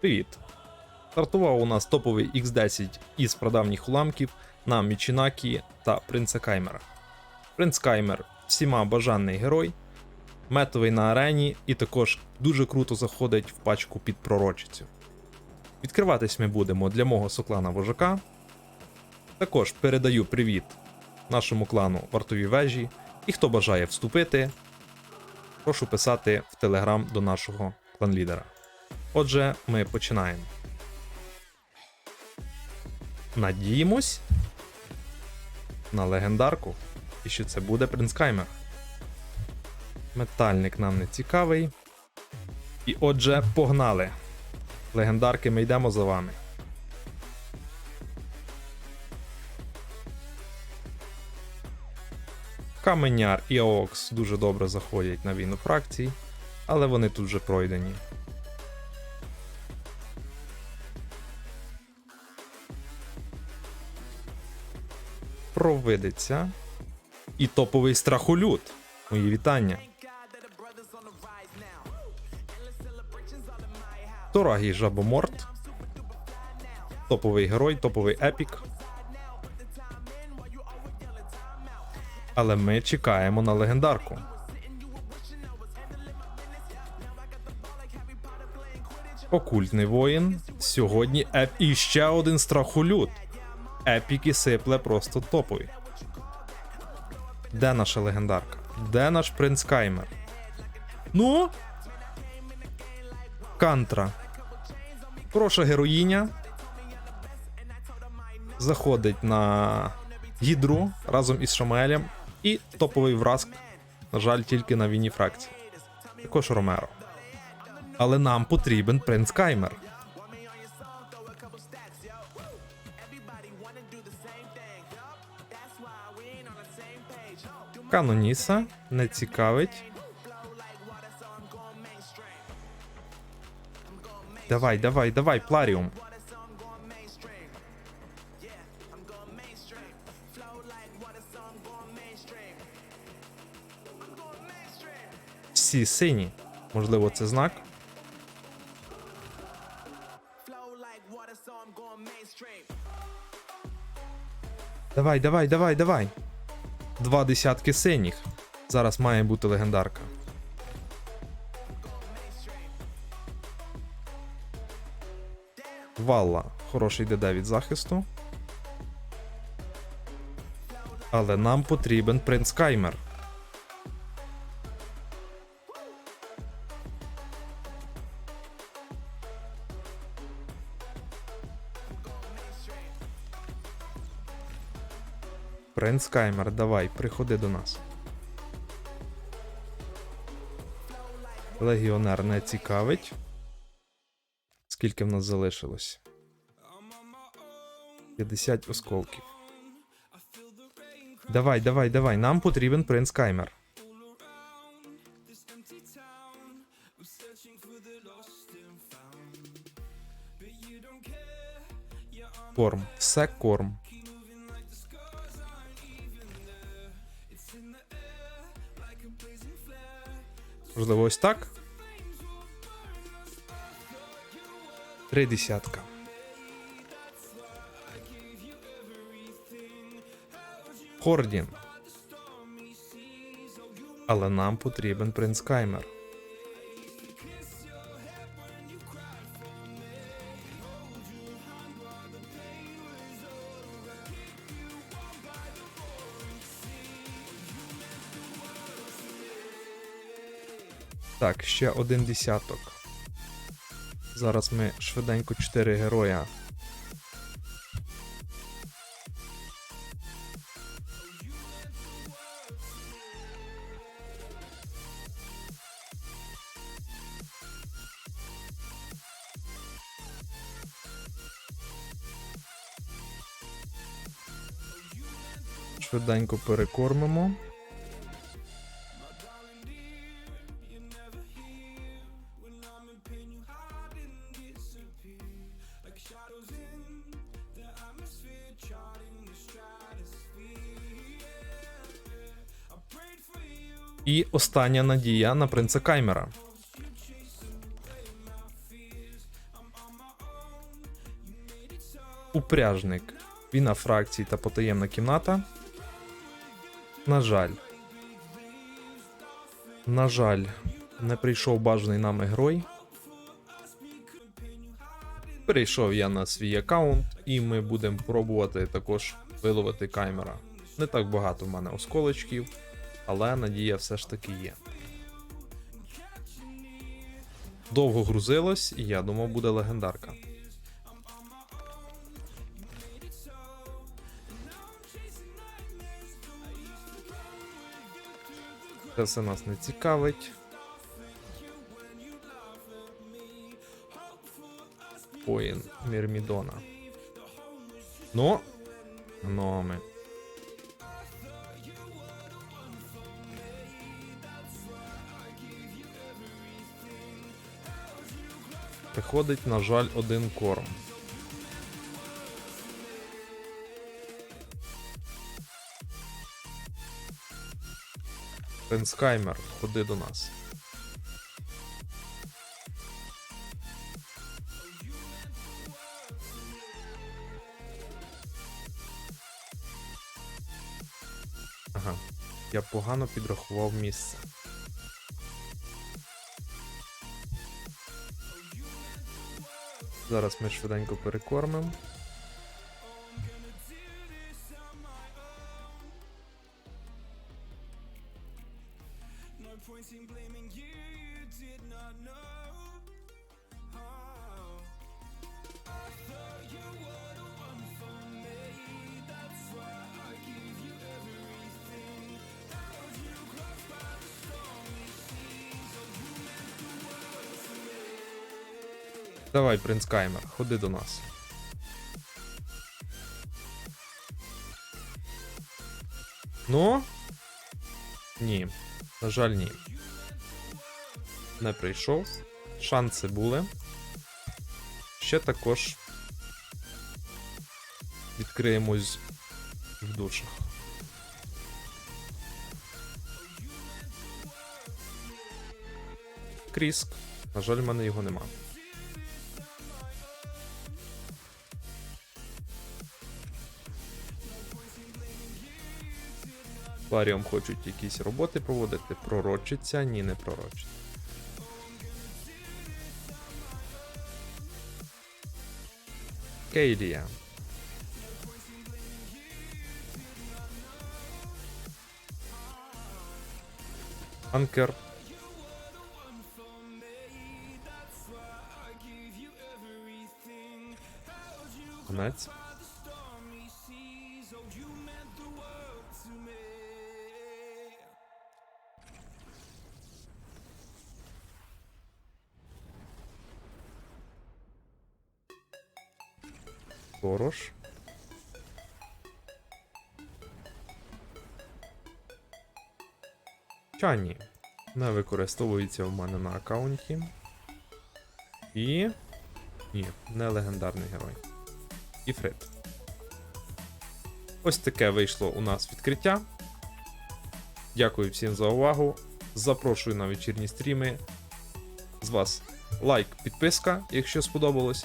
Привіт! Стартував у нас топовий X10 із прадавніх уламків на Мічінакі та Принца Каймера. Принц Каймер всіма бажаний герой, метовий на арені і також дуже круто заходить в пачку під пророчицю. Відкриватись ми будемо для мого соклана вожака. Також передаю привіт нашому клану вартові вежі. І хто бажає вступити, прошу писати в телеграм до нашого клан-лідера. Отже, ми починаємо. Надіємось на легендарку. І що це буде принц Каймер. Метальник нам не цікавий. І отже, погнали. Легендарки ми йдемо за вами. Каменяр і Аокс дуже добре заходять на війну фракцій, але вони тут вже пройдені. Провидиться. І топовий страхолюд. Мої вітання. Торагій Жабоморт. Топовий герой, топовий епік. Але ми чекаємо на легендарку. Окультний воїн. Сьогодні еп... і ще один страхолюд. Епіки сипле просто топові. Де наша легендарка? Де наш принц Каймер? Ну? Кантра. Хороша героїня. Заходить на Гідру разом із Шамелем. І топовий враск, на жаль, тільки на війні фракції. Також Ромеро. Але нам потрібен принц Каймер. Каноніса не цікавить. Давай, давай, давай, Пларіум. Всі сині. Можливо, це знак. Давай, давай, давай, давай. Два десятки синіх. Зараз має бути легендарка. Валла. Хороший ДД від захисту. Але нам потрібен принц Каймер. Принц Каймер, давай, приходи до нас. Легіонер не цікавить. Скільки в нас залишилось? 50 осколків. Давай, давай, давай. Нам потрібен принц Каймер. Корм. Все корм. Можливо, ось так. Три десятка. Хордін. Але нам потрібен принц Каймер. Так, ще один десяток. Зараз ми швиденько 4 героя. Швиденько перекормимо. І остання надія на принца Каймера. Упряжник. Війна фракцій та потаємна кімната. На жаль. На жаль, не прийшов бажаний нами герой. Перейшов я на свій аккаунт, і ми будемо пробувати також виловити каймера. Не так багато в мене осколочків, але надія все ж таки є. Довго грузилось, і я думав, буде легендарка. Це все нас не цікавить. Воїн Мірмідона. Ну, ну ми. Приходить, на жаль, один корм. Пенскаймер, ходи до нас. Ага, я погано підрахував місце. Зараз ми швиденько перекормимо. Давай, принц Каймер, ходи до нас. Ну? Ні. На жаль, ні. Не прийшов. Шанси були. Ще також відкриємось в душах. Кріск. На жаль, в мене його нема. Акваріум хочуть якісь роботи проводити. Пророчиться, ні, не пророчиться. Кейлія. Анкер. Конець. Сторож. Чані. Не використовується в мене на аккаунті. І. Ні, не легендарний герой. І Фрид. Ось таке вийшло у нас відкриття. Дякую всім за увагу. Запрошую на вечірні стріми. З вас лайк, підписка, якщо сподобалось.